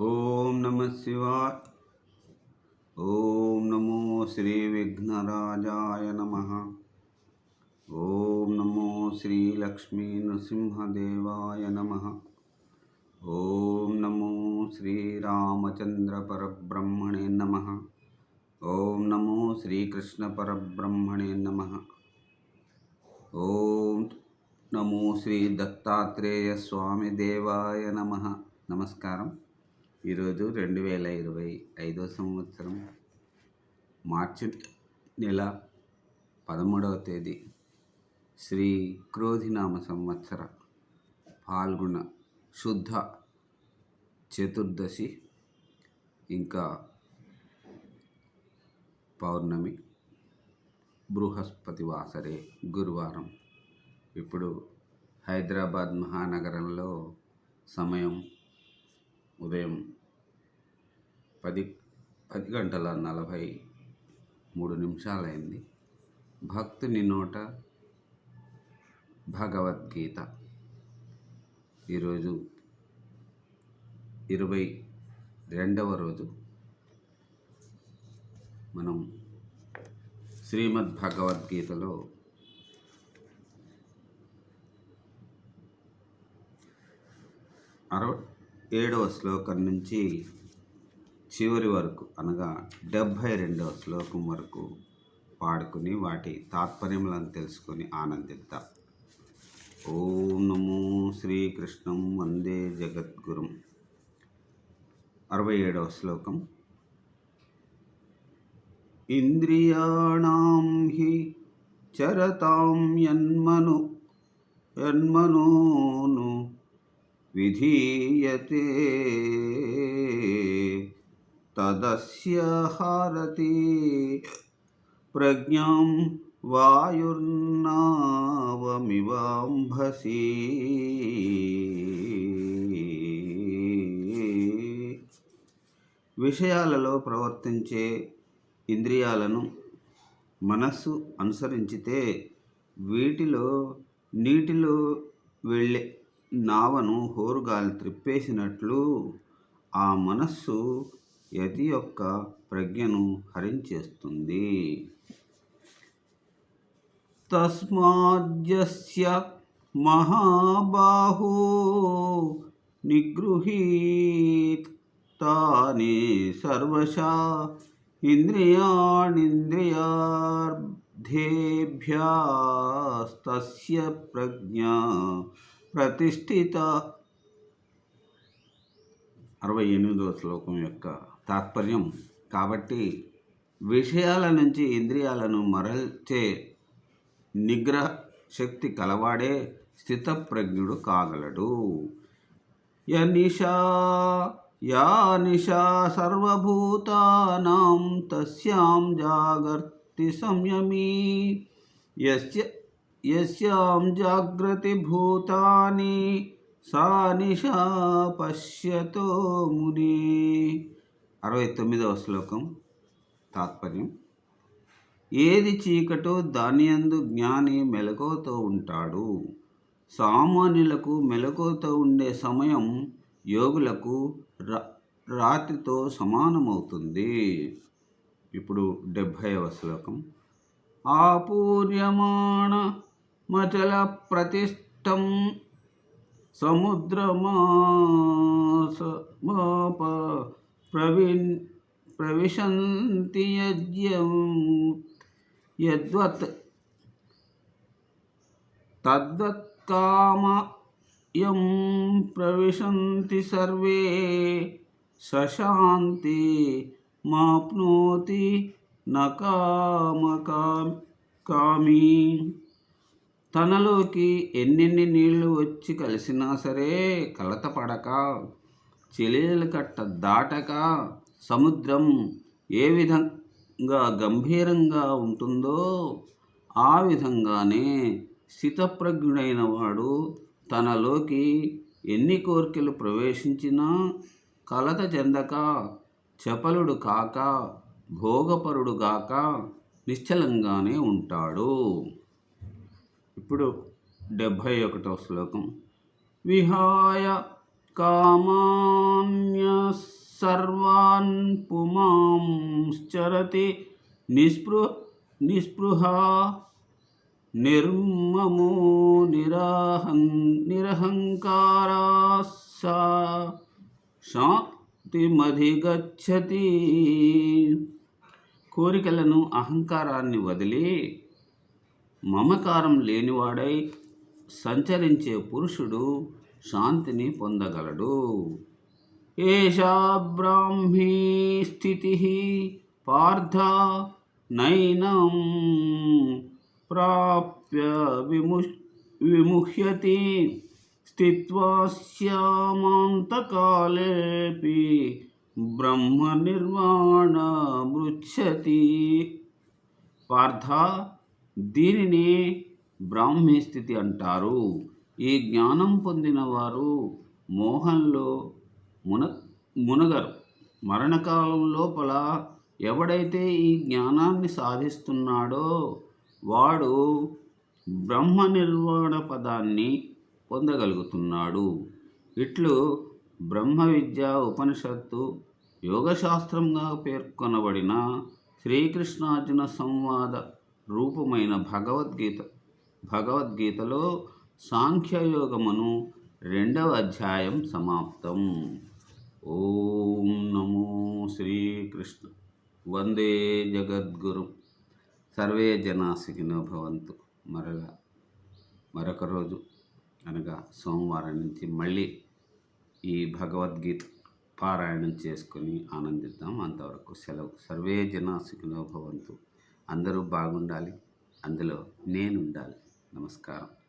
ఓం నమ శివాయ ఓం నమో శ్రీ విఘ్నరాజాయ నమ ఓం నమో శ్రీ లక్ష్మీ నృసింహదేవాయ నమ ఓం నమో శ్రీరామచంద్ర పరబ్రహ్మణే నమ ఓం నమో శ్రీకృష్ణ పరబ్రహ్మణే నమ ఓం నమో శ్రీ దత్తాత్రేయ స్వామి దేవాయ నమ నమస్కారం ఈరోజు రెండు వేల ఇరవై ఐదో సంవత్సరం మార్చి నెల పదమూడవ తేదీ. శ్రీ క్రోధినామ సంవత్సర పాల్గొన శుద్ధ చతుర్దశి ఇంకా పౌర్ణమి బృహస్పతి వాసరే గురువారం. ఇప్పుడు హైదరాబాద్ మహానగరంలో సమయం ఉదయం పది పది గంటల నలభై మూడు నిమిషాలైంది. భక్తుని నోట భగవద్గీత. ఈరోజు ఇరవై రెండవ రోజు. మనం శ్రీమద్ భగవద్గీతలో అరవై ఏడవ శ్లోకం నుంచి చివరి వరకు అనగా డెబ్భై రెండవ శ్లోకం వరకు పాడుకుని వాటి తాత్పర్యములను తెలుసుకొని ఆనందిద్దాం. ఓం నమో శ్రీకృష్ణం వందే జగద్గురుం. అరవై ఏడవ శ్లోకం. ఇంద్రియాణం హి చరతాం యన్మను యన్మనోను విధీయతే తదస్య హారతి ప్రజ్ఞాం వాయుర్నావమివాంభసి విషయాలలో ప్రవర్తించే ఇంద్రియాలను మనస్సు అనుసరించితే వీటిలో నీటిలో వెళ్ళే నావను హోరుగాలి త్రిప్పేసినట్లు ఆ మనస్సు యతి యొక్క ప్రజ్ఞను హరించేస్తుంది. తస్మాద్యస్య మహాబాహో నిగృహీత్ తానే సర్వశా ఇంద్రియాణింద్రియార్థేభ్యాస్తస్య ప్రజ్ఞా ప్రతిష్ఠిత. అరవై ఎనిమిదవ శ్లోకం యొక్క తాత్పర్యం. కాబట్టి విషయాల నుంచి ఇంద్రియాలను మరల్చే నిగ్రహ శక్తి కలవాడే స్థితప్రజ్ఞుడు కాగలడు. యనిషా యా నిషా సర్వభూతానాం తస్యాం జాగర్తి సంయమీ. యస్య యస్యాం జాగ్రతి భూతాని సా పశ్యతో ముని. అరవై తొమ్మిదవ శ్లోకం తాత్పర్యం. ఏది చీకటో దానియందు జ్ఞాని మెలకువతో ఉంటాడు. సామాన్యులకు మెలకువతో ఉండే సమయం యోగులకు రా రాత్రితో సమానమవుతుంది. ఇప్పుడు డెబ్భైవ శ్లోకం. ఆపూర్యమాణ మచల ప్రతిష్టం సముద్రమాసమాప ప్రవిన్ ప్రవిశంతి యజ్ఞం యద్వత్ తద్వత్ కామయం ప్రవిశంతి సర్వే సశాంతి మాప్నోతి నకామ కామి తనలోకి ఎన్నెన్ని నీళ్ళు వచ్చి కలిసినా సరే కలత పడక చెల్లెల కట్ట దాటక సముద్రం ఏ విధంగా గంభీరంగా ఉంటుందో ఆ విధంగానే స్థితప్రజ్ఞుడైన వాడు తనలోకి ఎన్ని కోరికలు ప్రవేశించినా కలత చెందక చపలుడు కాక భోగపరుడు గాక నిశ్చలంగానే ఉంటాడు. ఇప్పుడు డెబ్భై ఒకటో శ్లోకం. విహాయ కామాన్యస్ సర్వాన్ పుమాంశ్చరతి నిస్పృ నిస్పృహ నిర్మమో నిరాహం నిరహంకారా సా శాంతిమధిగచ్చతి. కోరికలను అహంకారాన్ని వదిలి మమకారం లేనివాడై సంచరించే పురుషుడు శాంతిని పొందగలడు. ఏషా బ్రాహ్మీ స్థితి పార్థ నైనం ప్రాప్య విము విముహ్యతి స్థిత్వాస్యామాంతకాలేపి బ్రహ్మ నిర్వాణ మృచ్చతి పార్థ దీనిని బ్రాహ్మీ స్థితి అంటారు. ఈ జ్ఞానం పొందిన వారు మోహంలో మున మునగరు. మరణకాలం లోపల ఎవడైతే ఈ జ్ఞానాన్ని సాధిస్తున్నాడో వాడు బ్రహ్మ నిర్వాణ పదాన్ని పొందగలుగుతున్నాడు. ఇట్లు బ్రహ్మ విద్య ఉపనిషత్తు యోగశాస్త్రంగా పేర్కొనబడిన శ్రీకృష్ణార్జున సంవాద రూపమైన భగవద్గీత భగవద్గీతలో సాంఖ్యయోగమును రెండవ అధ్యాయం సమాప్తం. ఓం నమో శ్రీకృష్ణ. వందే జగద్గురు. సర్వే జనా భవంతు. మరలా మరొక రోజు అనగా సోమవారం నుంచి మళ్ళీ ఈ భగవద్గీత పారాయణం చేసుకొని ఆనందిద్దాం. అంతవరకు సెలవు. సర్వే జనా భవంతు. అందరూ బాగుండాలి. అందులో నేను ఉండాలి నమస్కారం.